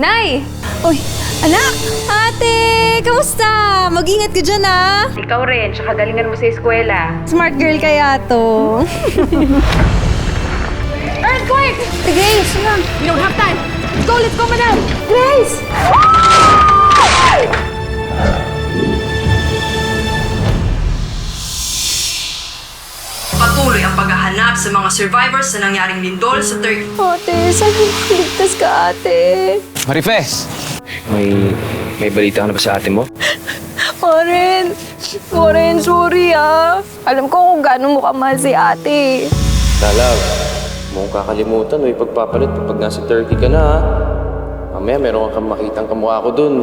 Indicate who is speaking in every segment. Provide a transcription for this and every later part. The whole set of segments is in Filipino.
Speaker 1: Nay!
Speaker 2: Uy, anak!
Speaker 1: Ate! Kamusta? Mag-ingat ka dyan, ah!
Speaker 3: Ikaw rin, tsaka galingan mo sa eskwela.
Speaker 1: Smart girl kaya to.
Speaker 2: Earthquake!
Speaker 1: Grace, na.
Speaker 2: We don't have time! Let's go, let's go, madam! Grace!
Speaker 4: Patuloy ang paghahanap sa mga survivors na nangyaring lindol sa Turkey.
Speaker 1: Ate, sana ligtas ka, ate.
Speaker 5: Marifes! May, may balita ka na ba sa ate mo?
Speaker 1: Oren, Oren, sorry ah. Alam ko kung gaano mo kamahal si ate.
Speaker 5: Talaw, mukhang kakalimutan o ipagpapalit pag nasa Turkey ka na ha. Mamaya meron kang makitang kamukha ko dun.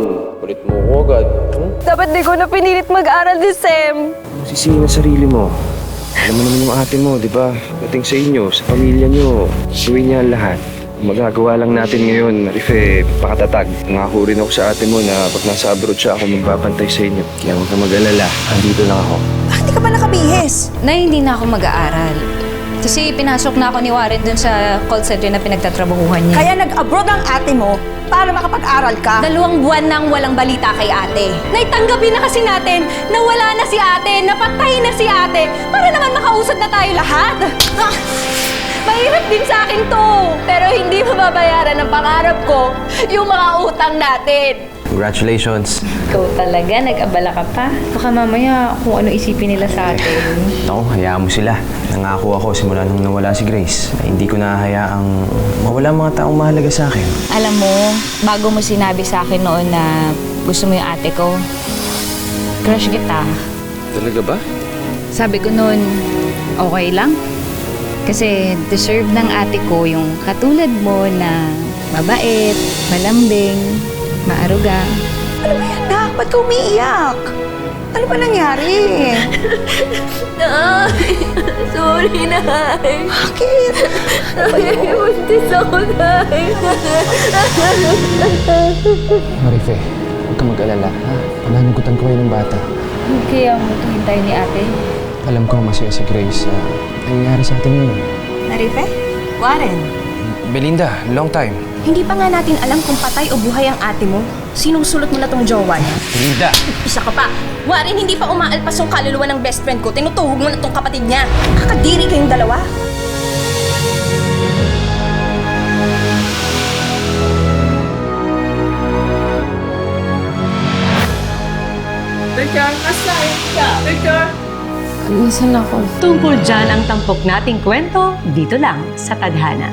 Speaker 5: Kulit mo ko agad. Hmm?
Speaker 1: Dapat di ko na pinilit mag-aral si Sem.
Speaker 5: Sisihin ang sarili mo. Alam mo naman yung ate mo, di ba? Dating sa inyo, sa pamilya nyo, gawin niya ang lahat. Magagawa lang natin ngayon, Marife, pakatatag. Nangako rin ako sa ate mo na pag nasa abroad siya, ako magbabantay sa inyo. Kaya huwag ka mag-alala. Andito lang ako.
Speaker 2: Bakit di ka ba nakabihis?
Speaker 1: Na hindi na ako mag-aaral. Kasi pinasok na ako ni Warren dun sa call center na pinagtatrabahuhan niya.
Speaker 2: Kaya nag-abroad ang ate mo para makapag-aral ka.
Speaker 1: Dalawang buwan nang walang balita kay ate. Naitanggapin na kasi natin na wala na si ate, napatay na si ate, para naman makausad na tayo lahat. Ah, mahirap din sa akin to. Pero hindi mababayaran ng pangarap ko yung mga utang natin.
Speaker 5: Congratulations.
Speaker 3: Ikaw talaga, nag-abala ka pa. Baka mamaya kung ano isipin nila sa atin.
Speaker 5: Ako, hayaan mo sila. Nangako ako simula nung nawala si Grace hindi ko nahayaang mawala ang mga taong mahalaga sa akin.
Speaker 6: Alam mo, bago mo sinabi sa akin noon na gusto mo yung ate ko, crush kita.
Speaker 5: Talaga ba?
Speaker 6: Sabi ko noon, okay lang. Kasi deserve ng ate ko yung katulad mo na mabait, malambing, maaruga.
Speaker 2: Ano ba yan, nak? Ba't ka umiiyak? Ano ba nangyari?
Speaker 1: Sorry, Nay.
Speaker 2: Bakit?
Speaker 1: Buntis ako, Nay.
Speaker 5: Marife, huwag ka mag-alala, ha? Pananagutan ko kayo ng bata.
Speaker 6: Kaya mo ito hintay ni ate.
Speaker 5: Alam ko masaya si Grace sa nangyayari sa atin ngayon.
Speaker 2: Narife? Warren?
Speaker 5: Belinda, long time.
Speaker 7: Hindi pa nga natin alam kung patay o buhay ang ate mo. Sinong sulot mo na tong jowa niya?
Speaker 5: Belinda!
Speaker 7: Isa ka pa. Warren, hindi pa umaalpas yung kaluluwa ng best friend ko. Tinutuhog mo na tong kapatid niya. Kakadiri kayong dalawa.
Speaker 1: Minsan ako.
Speaker 3: Tungkol dyan ang tampok nating kwento, dito lang sa Tadhana.